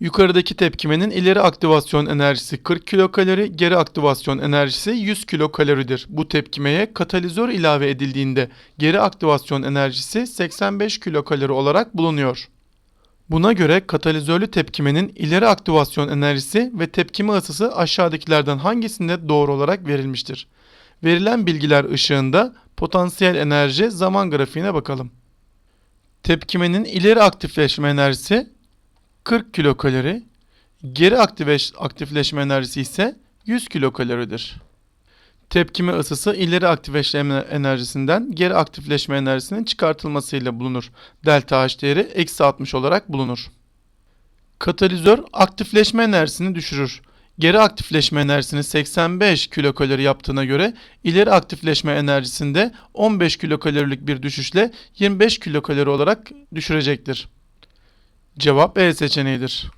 Yukarıdaki tepkimenin ileri aktivasyon enerjisi 40 kilokalori, geri aktivasyon enerjisi 100 kilokaloridir. Bu tepkimeye katalizör ilave edildiğinde geri aktivasyon enerjisi 85 kilokalori olarak bulunuyor. Buna göre katalizörlü tepkimenin ileri aktivasyon enerjisi ve tepkime ısısı aşağıdakilerden hangisinde doğru olarak verilmiştir? Verilen bilgiler ışığında potansiyel enerji zaman grafiğine bakalım. Tepkimenin ileri aktifleşme enerjisi 40 kilokalori, geri aktiveş- aktifleşme enerjisi ise 100 kilokaloridir. Tepkime ısısı ileri aktifleşme enerjisinden geri aktifleşme enerjisinin çıkartılmasıyla bulunur. Delta H değeri eksi 60 olarak bulunur. Katalizör aktifleşme enerjisini düşürür. Geri aktifleşme enerjisini 85 kilokalori yaptığına göre ileri aktifleşme enerjisinde 15 kilokalorilik bir düşüşle 25 kilokalori olarak düşürecektir. Cevap E seçeneğidir.